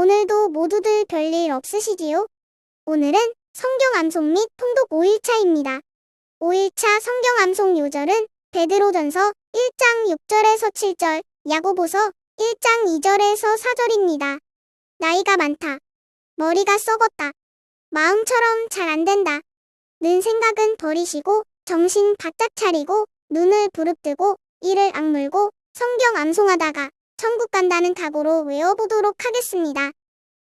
오늘도 모두들 별일 없으시지요? 오늘은 성경 암송 및 통독 5일차입니다. 5일차 성경 암송 요절은 베드로전서 1장 6절에서 7절, 야고보서 1장 2절에서 4절입니다. 나이가 많다. 머리가 썩었다. 마음처럼 잘 안 된다. 는 생각은 버리시고 정신 바짝 차리고 눈을 부릅뜨고 이를 악물고 성경 암송하다가 천국 간다는 각오로 외워보도록 하겠습니다.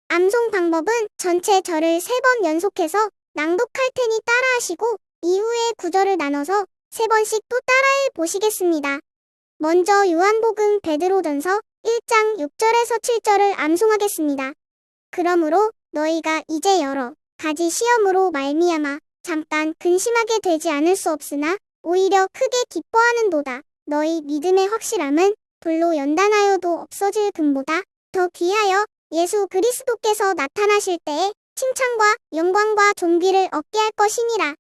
암송 방법은 전체 절을 세 번 연속해서 낭독할 테니 따라하시고 이후에 구절을 나눠서 세 번씩 또 따라해 보시겠습니다. 먼저 요한복음 베드로전서 1장 6절에서 7절을 암송하겠습니다. 그러므로 너희가 이제 여러 가지 시험으로 말미암아 잠깐 근심하게 되지 않을 수 없으나 오히려 크게 기뻐하는도다. 너희 믿음의 확실함은 불로 연단하여도 없어질 금보다 더 귀하여 예수 그리스도께서 나타나실 때에 칭찬과 영광과 존귀를 얻게 할 것이니라.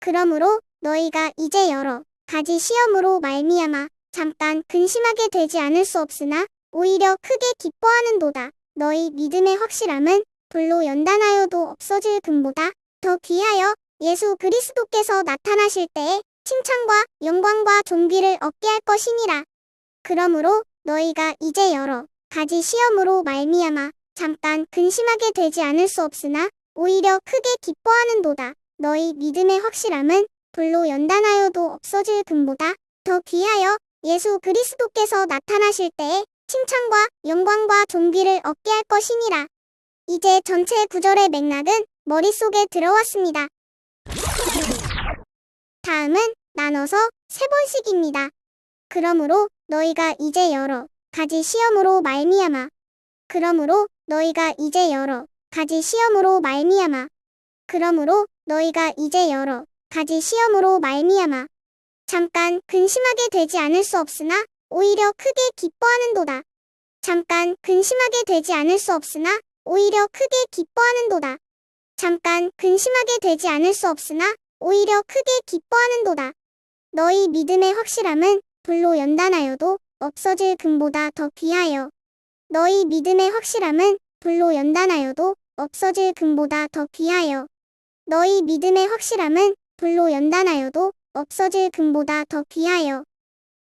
그러므로 너희가 이제 여러 가지 시험으로 말미암아 잠깐 근심하게 되지 않을 수 없으나 오히려 크게 기뻐하는도다. 너희 믿음의 확실함은 불로 연단하여도 없어질 금보다 더 귀하여 예수 그리스도께서 나타나실 때에 칭찬과 영광과 존귀를 얻게 할 것이니라. 그러므로 너희가 이제 여러 가지 시험으로 말미암아 잠깐 근심하게 되지 않을 수 없으나 오히려 크게 기뻐하는도다. 너희 믿음의 확실함은 불로 연단하여도 없어질 금보다 더 귀하여 예수 그리스도께서 나타나실 때에 칭찬과 영광과 존귀를 얻게 할 것이니라. 이제 전체 구절의 맥락은 머릿속에 들어왔습니다. 다음은 나눠서 세 번씩입니다. 그러므로 너희가 이제 여러 가지 시험으로 말미암아 그러므로 너희가 이제 여러 가지 시험으로 말미암아 그러므로 너희가 이제 여러 가지 시험으로 말미암아 잠깐 근심하게 되지 않을 수 없으나 오히려 크게 기뻐하는도다. 잠깐 근심하게 되지 않을 수 없으나 오히려 크게 기뻐하는도다. 잠깐 근심하게 되지 않을 수 없으나 오히려 크게 기뻐하는도다. 너희 믿음의 확실함은 불로 연단하여도 없어질 금보다 더 귀하여. 너희 믿음의 확실함은 불로 연단하여도 없어질 금보다 더 귀하여. 너희 믿음의 확실함은 불로 연단하여도 없어질 금보다 더 귀하여.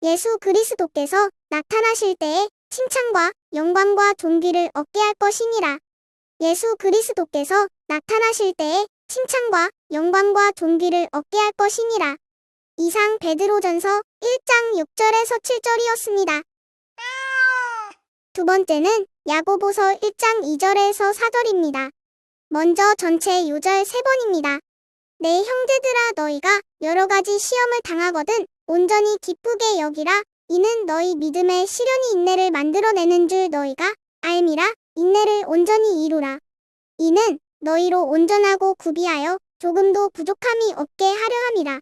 예수 그리스도께서 나타나실 때에 칭찬과 영광과 존귀를 얻게 할 것이니라. 예수 그리스도께서 나타나실 때에 칭찬과 영광과 존귀를 얻게 할 것이니라. 이상 베드로전서 1장 6절에서 7절이었습니다. 두 번째는 야고보서 1장 2절에서 4절입니다. 먼저 전체 요절 세 번입니다. 내 형제들아 너희가 여러 가지 시험을 당하거든 온전히 기쁘게 여기라 이는 너희 믿음의 시련이 인내를 만들어내는 줄 너희가 알미라 인내를 온전히 이루라. 이는 너희로 온전하고 구비하여 조금도 부족함이 없게 하려 함이라.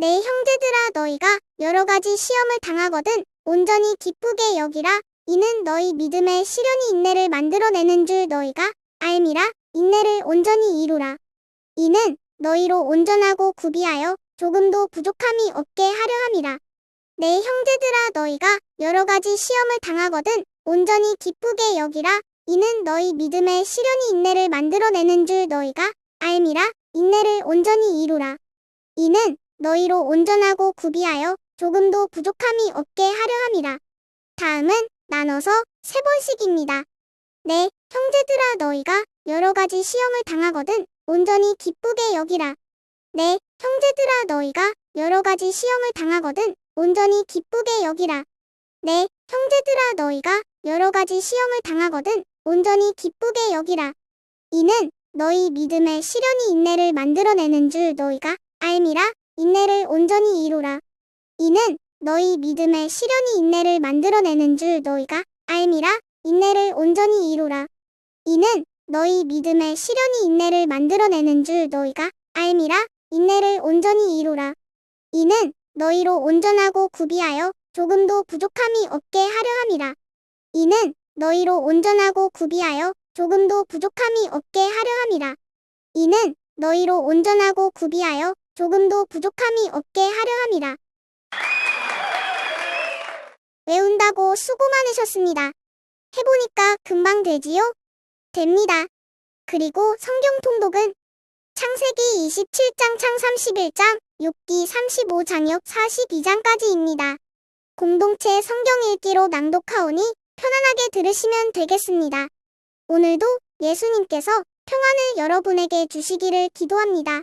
내 형제들아 너희가 여러 가지 시험을 당하거든 온전히 기쁘게 여기라 이는 너희 믿음의 시련이 인내를 만들어내는 줄 너희가 알미라 인내를 온전히 이루라. 이는 너희로 온전하고 구비하여 조금도 부족함이 없게 하려 함이라. 내 형제들아 너희가 여러 가지 시험을 당하거든 온전히 기쁘게 여기라 이는 너희 믿음의 시련이 인내를 만들어내는 줄 너희가 알미라 인내를 온전히 이루라. 이는 너희로 온전하고 구비하여 조금도 부족함이 없게 하려 함이라. 다음은 나눠서 세 번씩입니다. 네, 형제들아 너희가 여러 가지 시험을 당하거든 온전히 기쁘게 여기라. 네, 형제들아 너희가 여러 가지 시험을 당하거든 온전히 기쁘게 여기라. 네, 형제들아 너희가 여러 가지 시험을 당하거든 온전히 기쁘게 여기라. 이는 너희 믿음의 시련이 인내를 만들어내는 줄 너희가 알미라 인내를 온전히 이루라. 이는 너희 믿음의 시련이 인내를 만들어내는 줄 너희가 알미라 인내를 온전히 이루라. 이는 너희 믿음의 시련이 인내를 만들어내는 줄 너희가 알미라 인내를 온전히 이루라. 이는 너희로 온전하고 구비하여 조금도 부족함이 없게 하려 함이라. 이는 너희로 온전하고 구비하여 조금도 부족함이 없게 하려 함이라. 이는 너희로 온전하고 구비하여 조금도 부족함이 없게 하려 함이라. 외운다고 수고 많으셨습니다. 해보니까 금방 되지요? 됩니다. 그리고 성경 통독은 창세기 27장 창 31장, 6기 35장 역 42장까지입니다. 공동체 성경 읽기로 낭독하오니 편안하게 들으시면 되겠습니다. 오늘도 예수님께서 평안을 여러분에게 주시기를 기도합니다.